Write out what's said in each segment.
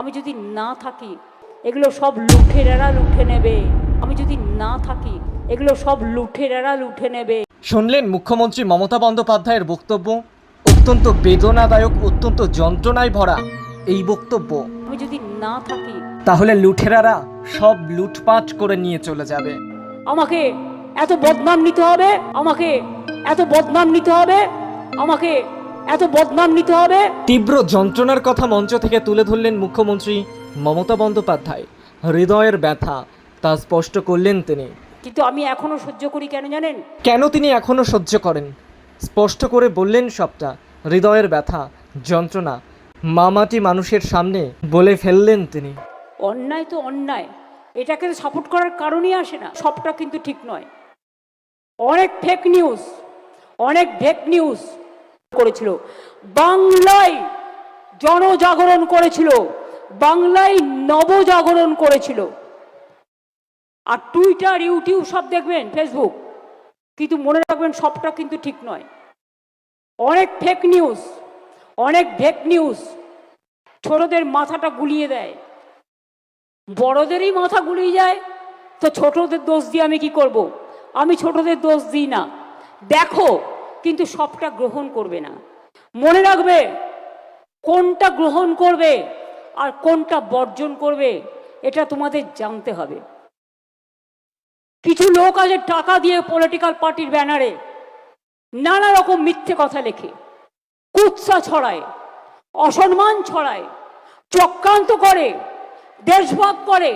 আমি যদি না থাকি এগুলো সব লুঠেরারা লুঠে নেবে। আমি যদি না থাকি এগুলো সব লুঠেরারা লুঠে নেবে। শুনলেন মুখ্যমন্ত্রী মমতা বন্দ্যোপাধ্যায়ের বক্তব্য? অত্যন্ত বেদনাদায়ক অত্যন্ত যন্ত্রণায় ভরা এই বক্তব্য। আমি যদি না থাকি তাহলে লুঠেরারা সব লুটপাট করে নিয়ে চলে যাবে। আমাকে এত বদনাম নিতে হবে? আমাকে এত বদনাম নিতে হবে? আমাকে এত বদনাম নিতে হবে? তীব্র যন্ত্রণার কথা মঞ্চ থেকে তুলে ধরলেন মুখ্যমন্ত্রী মমতা বন্দ্যোপাধ্যায়। হৃদয়ের ব্যথা তা স্পষ্ট করলেন তিনি। কিন্তু আমি এখনও সহ্য করি কেন জানেন? কেন তিনি এখনও সহ্য করেন? স্পষ্ট করে বললেন সবটা। হৃদয়ের ব্যথা যন্ত্রণা মামাটি মানুষের সামনে বলে ফেললেন তিনি। অন্যায় তো অন্যায়। এটাকে সাপোর্ট করার কারণই আসে না। সবটা কিন্তু ঠিক নয়। অনেক ফেক নিউজ অনেক ফেক নিউজ করেছিল। বাংলায় জনজাগরণ করেছিল। বাংলায় নবজাগরণ করেছিল। আর টুইটার ইউটিউব সব দেখবেন ফেসবুক কিন্তু মনে রাখবেন, সবটা কিন্তু ঠিক নয়। অনেক ফেক নিউজ অনেক ফেক নিউজ ছোটদের মাথাটা গুলিয়ে দেয়। বড়দেরই মাথা গুলিয়ে যায়। তো ছোটদের দোষ দিয়ে আমি কি করব। আমি ছোটদের দোষ দিই না। দেখো কিন্তু সবটা গ্রহণ করবে না। মনে রাখবে, কোনটা গ্রহণ করবে আর কোনটা বর্জন করবে, এটা তোমাদের জানতে হবে। কিছু লোক আছে টাকা দিয়ে পলিটিক্যাল পার্টির ব্যানারে, নানা রকম মিথ্যে কথা লেখে, কুৎসা ছড়ায়, অসম্মান ছড়ায়, চক্রান্ত করে দেশভাগ করে,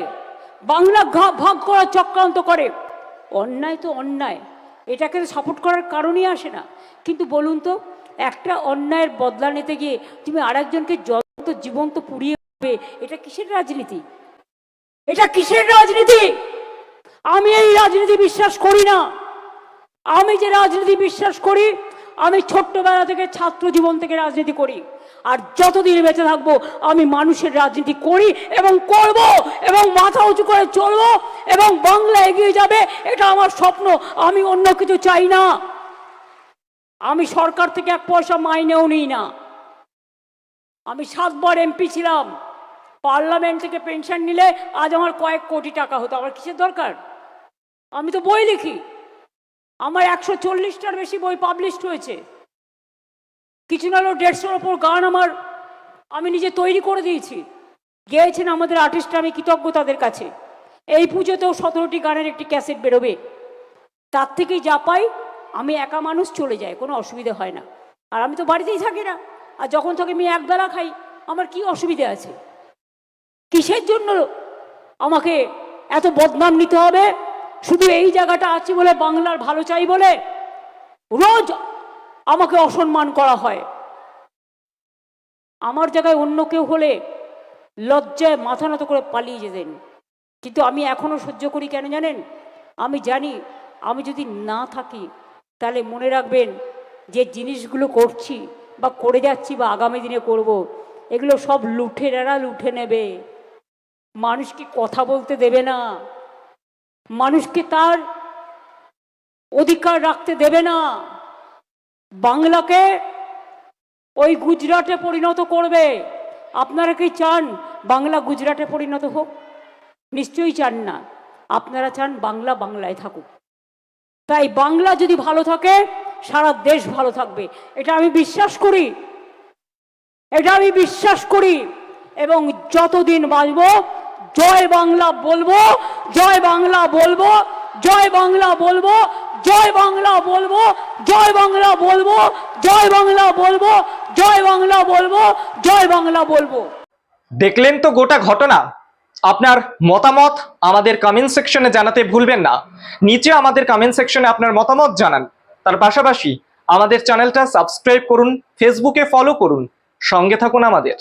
বাংলা ভাগ করা চক্রান্ত করে। অন্যায় তো অন্যায়। এটাকে তো সাপোর্ট করার কারণই আসে না। কিন্তু বলুন তো, একটা অন্যায়ের বদলা নিতে গিয়ে তুমি আরেকজনকে যত জীবন্ত পুড়িয়ে এটা কিসের রাজনীতি? এটা কিসের রাজনীতি? আমি এই রাজনীতি বিশ্বাস করি না। আমি যে রাজনীতি বিশ্বাস করি, আমি ছোট্টবেলা থেকে ছাত্র জীবন থেকে রাজনীতি করি। আর যতদিন বেঁচে থাকব, আমি মানুষের রাজনীতি করি এবং করব এবং মাথা উঁচু করে চলব এবং বাংলা এগিয়ে যাবে, এটা আমার স্বপ্ন। আমি অন্য কিছু চাই না। আমি সরকার থেকে এক পয়সা মাইনেও নিই না। আমি সাতবার এমপি ছিলাম। পার্লামেন্ট থেকে পেনশন নিলে আজ আমার কয়েক কোটি টাকা হতো। আমার কিসের দরকার? আমি তো বই লিখি। আমার একশো চল্লিশটার বেশি বই পাবলিশড হয়েছে। কিছু না হলেও দেড়শোর ওপর গান আমার, আমি নিজে তৈরি করে দিয়েছি। গেয়েছেন আমাদের আর্টিস্ট আমি কৃতজ্ঞ তাদের কাছে। এই পুজোতেও সতেরোটি গানের একটি ক্যাসেট বেরোবে। তার থেকেই যা পাই, আমি একা মানুষ চলে যায় কোনো অসুবিধা হয় না। আর আমি তো বাড়িতেই থাকি না। আর যখন থাকি আমি একবেলা খাই, আমার কি অসুবিধা আছে? কিসের জন্য আমাকে এত বদনাম নিতে হবে? শুধু এই জায়গাটা আছে বলে, বাংলার ভালো চাই বলে? রোজ আমাকে অসম্মান করা হয়। আমার জায়গায় অন্য কেউ হলে লজ্জায় মাথা নত করে পালিয়ে যেতেন। কিন্তু আমি এখনও সহ্য করি কেন জানেন? আমি জানি, আমি যদি না থাকি, তাহলে মনে রাখবেন যে জিনিসগুলো করছি বা করে যাচ্ছি বা আগামী দিনে করব। এগুলো সব লুঠেরারা লুঠে নেবে। মানুষকে কথা বলতে দেবে না? মানুষকে তার অধিকার রাখতে দেবে না? বাংলাকে ওই গুজরাটে পরিণত করবে। আপনারা কি চান বাংলা গুজরাটে পরিণত হোক? নিশ্চয়ই চান না। আপনারা চান বাংলা বাংলায় থাকুক। তাই বাংলা যদি ভালো থাকে, সারা দেশ ভালো থাকবে। এটা আমি বিশ্বাস করি। এটা আমি বিশ্বাস করি। এবং যতদিন বাঁচব, জয় বাংলা বলব, জয় বাংলা বলব, জয় বাংলা বলব জয় বাংলা বলব, জয় বাংলা বলব, জয় বাংলা বলব, জয় বাংলা বলব, জয় বাংলা বলব। দেখলেন তো গোটা ঘটনা? আপনার মতামত আমাদের কমেন্ট সেকশনে জানাতে ভুলবেন না। নিচে আমাদের কমেন্ট সেকশনে আপনার মতামত জানান। তার পাশাপাশি আমাদের চ্যানেলটা সাবস্ক্রাইব করুন ফেসবুকে ফলো করুন। সঙ্গে থাকুন আমাদের।